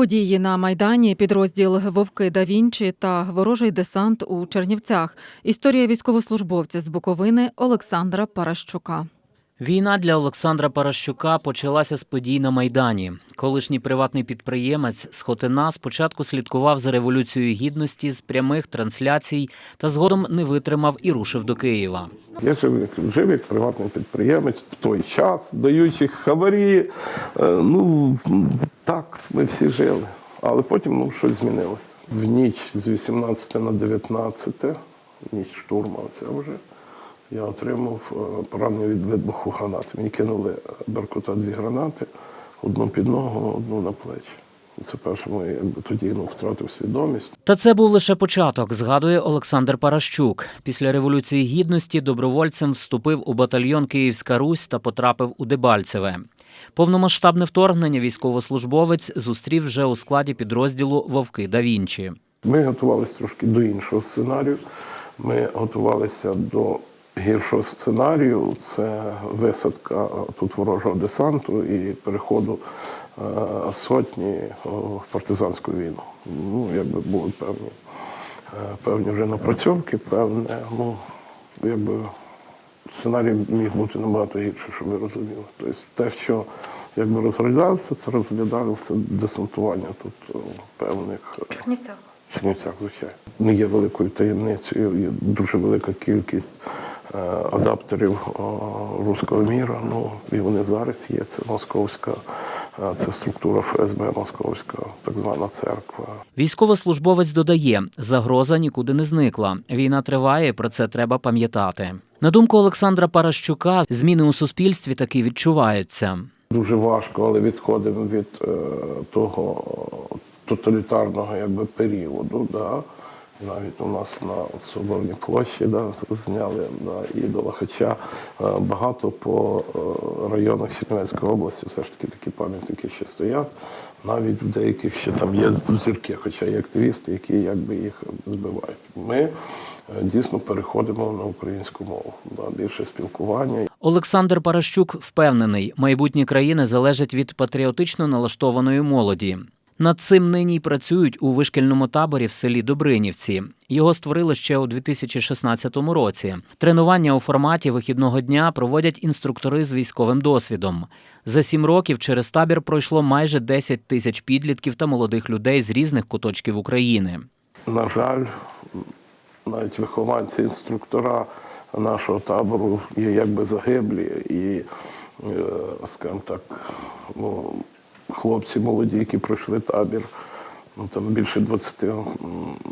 Події на майдані, підрозділ Вовки да Вінчі та ворожий десант у Чернівцях. Історія військовослужбовця з Буковини Олександра Паращука. Війна для Олександра Паращука почалася з подій на Майдані. Колишній приватний підприємець з Хотина спочатку слідкував за революцією гідності з прямих трансляцій та згодом не витримав і рушив до Києва. Я жив як, жив як приватний підприємець в той час, даючи хабарі. Е, Ну так, ми всі жили. Але потім ну, щось змінилося. В ніч з 18 на 19, ніч штурму, це вже я отримав е, поранення від вибуху гранати. Мені кинули Беркута дві гранати, одну під ногу, одну на плечі. Це перше моє, якби тоді ну, втратив свідомість. Та це був лише початок, згадує Олександр Паращук. Після революції гідності добровольцем вступив у батальйон Київська Русь та потрапив у Дебальцеве. Повномасштабне вторгнення військовослужбовець зустрів вже у складі підрозділу Вовки да Вінчі. Ми готувалися трошки до іншого сценарію. Ми готувалися до гіршого сценарію. Це висадка тут ворожого десанту і переходу е, сотні в партизанську війну. Ну, якби були певні, е, певні вже напрацьовки, певне, ну, якби сценарій міг бути набагато гірше, щоб ви розуміли. Тобто те, що якби розглядалося, це розглядалося десантування тут певних. е, Чернівцях. Чернівцях, звичайно. Не є великою таємницею, є дуже велика кількість е, адаптерів е, руського міра. Ну, і вони зараз є. Це московська, е, це структура ФСБ Московська, так звана церква. Військовослужбовець додає, загроза нікуди не зникла. Війна триває, про це треба пам'ятати. На думку Олександра Паращука, зміни у суспільстві таки відчуваються. Дуже важко, але відходимо від е, того тоталітарного якби, періоду. Да? Навіть у нас на Соборній площі да, зняли да, ідола. Хоча е, багато по е, районах Чернівецької області все ж таки такі пам'ятники ще стоять. Навіть в деяких ще там є зірки, хоча є активісти, які якби їх збивають. Ми е, дійсно переходимо на українську мову. Да, більше спілкування. Олександр Паращук впевнений, майбутнє країни залежить від патріотично налаштованої молоді. Над цим нині працюють у вишкільному таборі в селі Добринівці. Його створили ще у 2016 році. Тренування у форматі вихідного дня проводять інструктори з військовим досвідом. За сім років через табір пройшло майже 10 тисяч підлітків та молодих людей з різних куточків України. На жаль, навіть вихованці інструктора нашого табору є якби загиблі, і, е, скажімо так, ну, хлопці молоді, які пройшли табір. Ну, там більше 20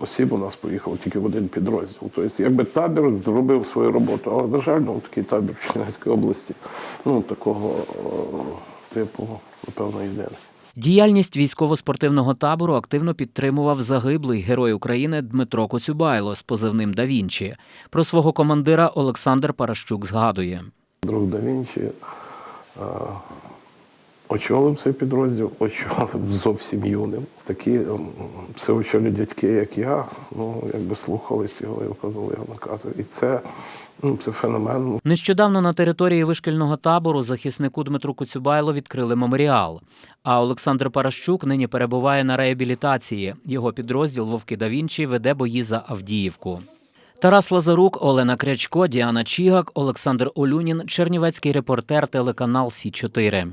осіб у нас поїхало тільки в один підрозділ. Тобто, якби табір зробив свою роботу, але, на жаль, ну, такий табір в Чернівській області, ну, такого о, типу, напевно, єдиний. Діяльність військово-спортивного табору активно підтримував загиблий герой України Дмитро Коцюбайло з позивним «Да Вінчі». Про свого командира Олександр Паращук згадує. Друг да Вінчі е, очолив цей підрозділ, очолив зовсім юним. Такі м, всеочолі дядьки, як я, ну якби слухались його і виконували його накази. І це, ну, це феномен. Нещодавно на території вишкільного табору захиснику Дмитру Коцюбайло відкрили меморіал. А Олександр Паращук нині перебуває на реабілітації. Його підрозділ Вовки да Вінчі веде бої за Авдіївку. Тарас Лазарук, Олена Крячко, Діана Чігак, Олександр Олюнін, Чернівецький репортер, телеканал Сі 4